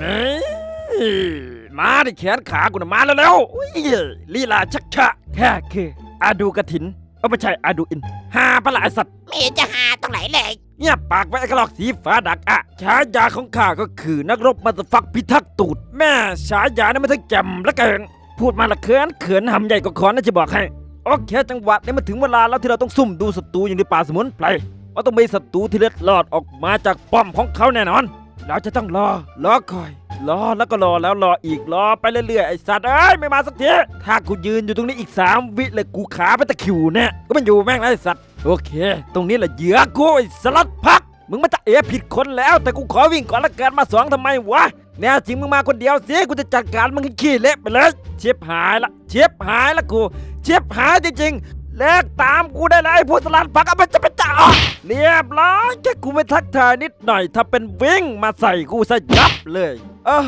นี่มาดิแขนขากูนะมาแล้วแล้วๆอุ้ยลีลาชักชะแค่คืออาดูกระถินเออไม่ใช่อาดูอินหาประหลาดสัตว์ไม่เห็นจะหาตรงไหนเลยเงียบปากไว้ไอ้กระหลอกสีฟ้าดักอะฉายาของข้าก็คือนักรบมาตฟักพิทักษ์ตูด แม่ฉายานี่มันทั้งแจ่มและเกินพูดมาละเขินเขินหำใหญ่กว่าคอนนะจะบอกให้โอเคจังหวะนี้มาถึงเวลาแล้วที่เราต้องซุ่มดูศัตรูอยู่ในป่าสมุนไพรว่าต้องมีศัตรูที่เล็ดลอดออกมาจากป้อมของเขาแน่นอน เราจะต้องรอ รอคอย รอแล้วก็รอแล้วรออีกรอไปเรื่อยๆไอ้สัตว์เอ้ยไม่มาสักที ถ้ากูยืนอยู่ตรงนี้อีกสามวิเลยกูขาไปตะคิวแน่ก็มันอยู่แม่งนะไอ้สัตว์ โอเค ตรงนี้แหละเหยื่อกูไอ้สลัดพัก มึงมาจะเอะผิดคนแล้ว แต่กูขอวิ่งก่อนละกันมาสองทำไมวะแน่จริงมึงมาคนเดียวสิกูจะจัดการมึงให้ขี้เละไปเลยเชียบหายละเชียบหายละกูเชียบหายจริงๆ เลิกตามกูได้เลยไอ้พวกสลัดพักเอาไปจะไปจ่าเรียบร้อยแค่กูไม่ทักทายนิดหน่อยถ้าเป็นวิ่งมาใส่กูซะยับเลยอ้าว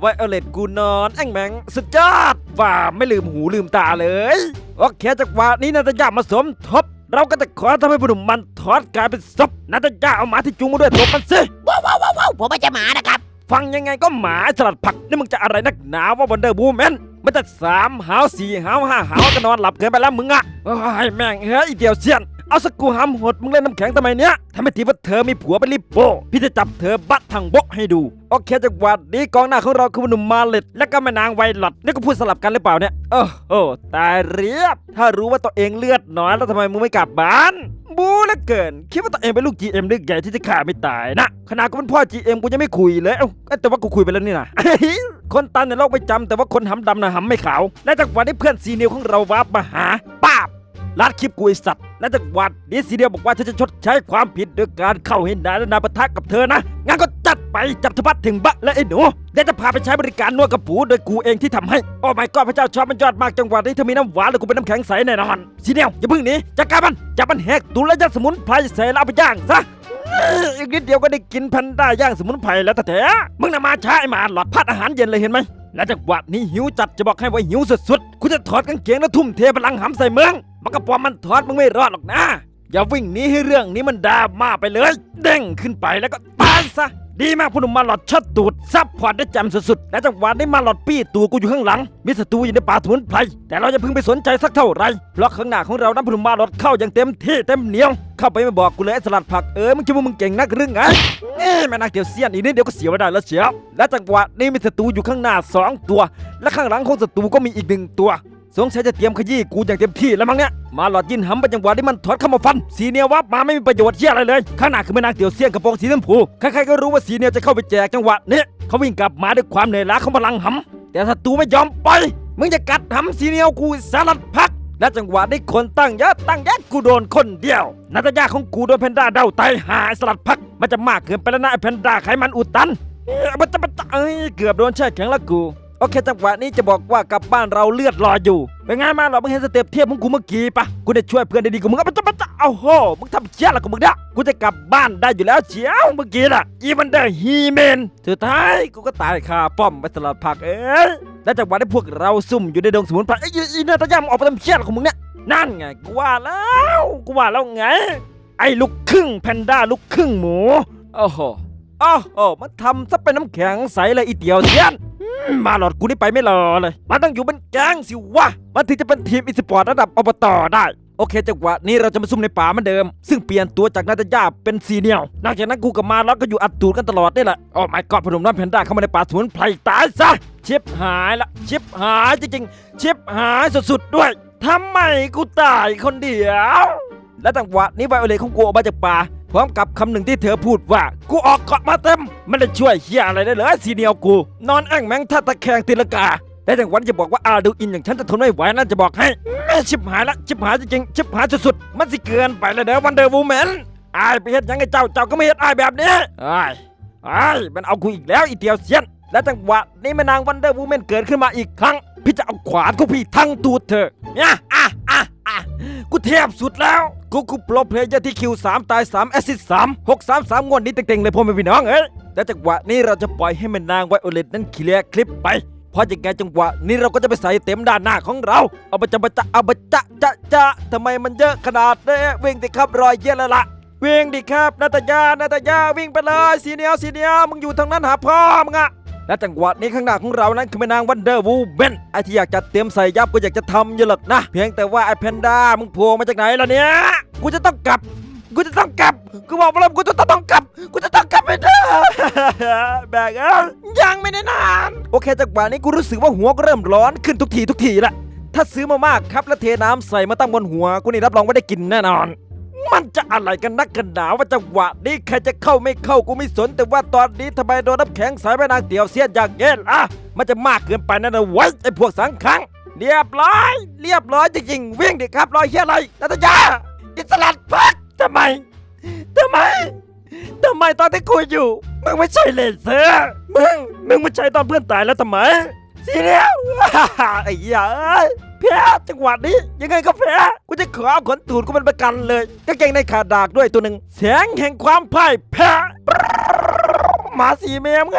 ไวโอเลตกูนอนแอ่งแมงสุดยอดว่าไม่ลืมหูลืมตาเลยโอเคจากว่านี้นาตยามาสมทบ เราก็จะขอทำให้บุรุษมันทอดกลายเป็นศพนาตยาเอาหมาที่จูงมาด้วยตัวมันสิว้าวว้าวว้าวว้าวผมไม่ใช่หมานะครับ ฟังยังไงก็หมาสลัดผักนี่มึงจะอะไรนักหนาว่าวันเดอร์บูแมน มันจะสามหาวสี่หาวห้าหาวก็นอนหลับเกินไปแล้วมึงอะโอ้ยแม่งเฮ้ยอีเดียวเสียน เอาสกกูหำหดมึงเล่นน้ำแข็งทำไมเนี้ยถ้าไมทีว่าเธอมีผัวเป็นลิโปพี่จะจับเธอบัดทางบกให้ดู โอเคจังหวัดนี้กองหน้าของเราคือหนุ่มมาเลตและก็แม่นางไวลอดนี่ก็พูดสลับกันหรือเปล่าเนี่ยโอ้โหตายเรียบ ถ้ารู้ว่าตัวเองเลือดน้อยแล้วทำไมมึงไม่กลับบ้าน บูเหลือเกิน คิดว่าตัวเองเป็นลูก GM ลึกใหญ่ที่จะฆ่าไม่ตายนะขนาดกูเป็นพ่อ GM กูยังไม่คุยเลยเอ้าแต่ว่ากูคุยไปแล้วนี่นะ คนตันในโลกไม่จำแต่ว่าคนหำดำนะหำไม่ขาว และจากวันที่เพื่อนซีเนียวของเราวาร์ปมาหาป้าบลัดคลิปกูไอสัตว์และจากวันนี้ซีเนียวบอกว่าเธอจะชดใช้ความผิดโดยการเข้าให้นายและนาปะทะกับเธอนะงั้นก็จัดไปจับทพัดถึงบะและไอ้หนูเดี๋ยวจะพาไปใช้บริการนวดกระปูโดยกูเองที่ทำให้โอ้ my god พระเจ้าชอบมันยอดมากจังหวะนี้เธอมีน้ำหวานแล้วกูเป็นน้ำแข็งใสแน่นอนซีเนียวอย่าเพิ่งหนีจัดการมันจับมันแหกตุลและยัดสมุนไพรใส่แล้วเอาไปย่างซะ อีกนิดเดียวก็ได้กินแพนด้าย่างสมุนไพรแล้วแต่แท้มึงน่ะมาช้าไอ้หมาหลอดพัดอาหารเย็นเลยเห็นไหมและจังหวะนี้หิวจัดจะบอกให้ว่าหิวสุดๆกูจะถอดกางเกงแล้วทุ่มเทพลังหำใส่เมืองมันก็ปอมมันถอดมึงไม่รอดหรอกนะ อย่าวิ่งหนีให้เรื่องนี้มันดราม่าไปเลย เด้งขึ้นไปแล้วก็ตายซะ ดีมากพุ่นมมาหลอดชัดตูดซับพอร์ตได้จำสุดๆ และจังหวะนี้มาหลอดปี้ตัวกูอยู่ข้างหลัง มีศัตรูอยู่ในป่าสมุนไพรแต่เราจะเพิ่งไปสนใจสักเท่าไหรเพราะข้างหน้าของเรานั้นพุ่นมมาหลอดเข้าอย่างเต็มที่เต็มเหนียว เข้าไปไม่บอกกูเลยไอ้สลัดผักเออมึงคิดว่ามึงเก่งนักหรือไงนี่แม่นางเตียวเซียนอีกนิดเดียวก็เสียไม่ได้แล้วเชียวและจังหวะนี้มีศัตรูอยู่ข้างหน้าสองตัว และข้างหลังของศัตรูก็มีอีกหนึ่งตัว สงสัยจะเตรียมขยี้กูอย่างเต็มที่แล้วมั้งเนี่ยมาหลอดยินหำไปจังหวะที่มันถอดเข้ามาฟัน สีเนียววับมาไม่มีประโยชน์เชี่ยอะไรเลยข้างหน้าคือแม่นางเตียวเซียนกระโปรงสีชมพูใครๆก็รู้ว่าสีเนียวจะเข้าไปแจกจังหวะนี้เขาวิ่งกลับมาด้วยความเหนื่อยล้าของพลังหำแต่ศัตรูไม่ยอมไปมึงจะกัดหำสีเนียวกูสารัดพักและจังหวะนี้คนตั้งเยอะตั้งแยะกูโดนคนเดียวนาตยาของกูโดนแพนด้าเด้าไตหายสลัดพัก มันจะมากเกินไปแล้วนะไอแพนด้าไขมันอุดตันเอ้ยมันจะมันจะเอ้ยเกือบโดนแช่แข็งแล้วกู โอเคจังหวะนี้จะบอกว่ากลับบ้านเราเลือดรออยู่เป็นไงมาหรอมึงเห็นสเต็ปเทียบมึงกูเมื่อกี้ปะกูได้ช่วยเพื่อนได้ดีกว่ามึงก็มันจะมันจะเอาโหมึงทำเชี่ยอะไรกับมึงเนี่ยกูจะกลับบ้านได้อยู่แล้วเชียวเมื่อกี้น่ะอีวันเดอร์ฮีเมนสุดท้ายกูก็ตายคาป้อมไปตลอดผักเอ้ยและจังหวะที่พวกเราซุ่มอยู่ในดงสมุนไพรไอ้ยอีนาตายามงออกไปทำเชี่ยอะไรของมึงเนี่ยนั่นไงกูว่าแล้วกูว่าแล้วไง ไอ้ลูกครึ่งแพนด้าลูกครึ่งหมูโอ้โหอ้โอ้มันทำซะเป็นน้ำแข็งใสเลยอีเดียวเทียน มาหลอดกูนี่ไปไม่รอเลย มันต้องอยู่เป็นแก๊งสิวะ มันถึงจะเป็นทีมอีสปอร์ตระดับอบตได้ โอเคจังหวะนี้เราจะมาซุ่มในป่าเหมือนเดิม ซึ่งเปลี่ยนตัวจากนาตาย่าเป็นซีเนียลนอกจากนั้นกูกับมาล้วก็อยู่อัดตูดกันตลอดนี่แหละ โอ้ my god พนมน้ำแพนด้าเข้ามาในป่าสมุนไพรตายซะ ชิบหายละ ชิบหายจริงๆ ชิบหายสุดๆด้วยทำไมกูตายคนเดียว และจังหวะนี้ไวโอเลตของกูออกมาจากป่า พร้อมกับคำหนึ่งที่เธอพูดว่า กูออกเกาะมาเต็มไม่ได้ช่วยเฮียอะไรได้เลยซีเนียลกู นอนแอ่งแมงท่าตะแคงตีลกาแต่จังหวะนี้จะบอกว่าอาดูอินอย่างฉันจะทนไม่ไหวนั่นจะบอกให้แม่ชิบหายละชิบหายจริงๆชิบหายสุดๆมันสิเกินไปแล้วเด้อวันเดอร์วูแมนอายไปเฮ็ดยังไงเจ้าเจ้าก็ไม่เฮ็ดอายแบบนี้อายอายมันเอากูอีกแล้วอีเตียวเซียน และจังหวะนี้แม่นางวันเดอร์วูแมนเกิดขึ้นมาอีกครั้ง พี่จะเอาขวานของพี่ทั้งตูดเธอเนี่ยอะอะ กูเทียบสุดแล้วกูกูโปรเพลย์ที่คิว 3 ตาย 3 แอสซิส3 6 3 3 งวดนี้เต็งๆเลยพ่อแม่พี่น้องเอ้ยแต่จังหวะนี้เราจะปล่อยให้แม่นางไวโอเลตนั้นเคลียร์คลิปไป เพราะยังไงจังหวะนี้เราก็จะไปใส่เต็มด้านหน้าของเรา เอาไปจะไปจะเอาไปจะจะจะทำไมมันเยอะขนาดนี้วิ่งดิครับรอยเยอะแล้วล่ะวิ่งดิครับนาตายานาตายาวิ่งไปเลยสีเนียวสีเนียวมึงอยู่ทางนั้นหาพ่อมึงอะ และจังหวะนี้ข้างหน้าของเรานั้นคือแม่นางวันเดอร์วูแมนไอที่อยากจะเตรียมใส่ยับก็อยากจะทำอยู่หรอกนะ เพียงแต่ว่าไอแพนด้ามึงโผล่มาจากไหนล่ะเนี่ยกูจะต้องกลับกูจะต้องกลับกูบอกว่ากูจะต้องกลับกูจะต้องกลับไปเด้อแบกเอ้ยยังไม่ได้นาน โอเคจังหวะนี้กูรู้สึกว่าหัวก็เริ่มร้อนขึ้นทุกทีทุกทีละถ้าซื้อมามากครับแล้วเทน้ำใส่มาตั้งบนหัวกูนี่รับรองว่าได้กินแน่นอน มันจะอะไรกันนักกันหนาว่าจังหวะนี้ใครจะเข้าไม่เข้ากูไม่สน แต่ว่าตอนนี้ทำไมโดนน้ำแข็งสายแม่นางเตี๋ยวเสียนอย่างเงี้ยล่ะมันจะมากเกินไปนะนะไว้ยไอ้พวกสังขังเรียบร้อย เรียบร้อยจริงๆวิ่งดิครับรอยเฮียอะไรนัตยาอิสระพักทำไมทำไมทำไมตอนที่คุยอยู่ มึงไม่ใช่เลเซอร์มึงมึงไม่ใช่ตอนเพื่อนตายแล้วทำไมสีเดียวไอ้เหี้ยเอ้ย แพ้จังหวะนี้ ยังไงก็แพ้กูจะขอเอาขนตูดกูเป็นประกันเลยกางเกงในขาดดากด้วยตัวหนึ่งแสงแห่งความพ่ายแพ้หมาสีแมมไง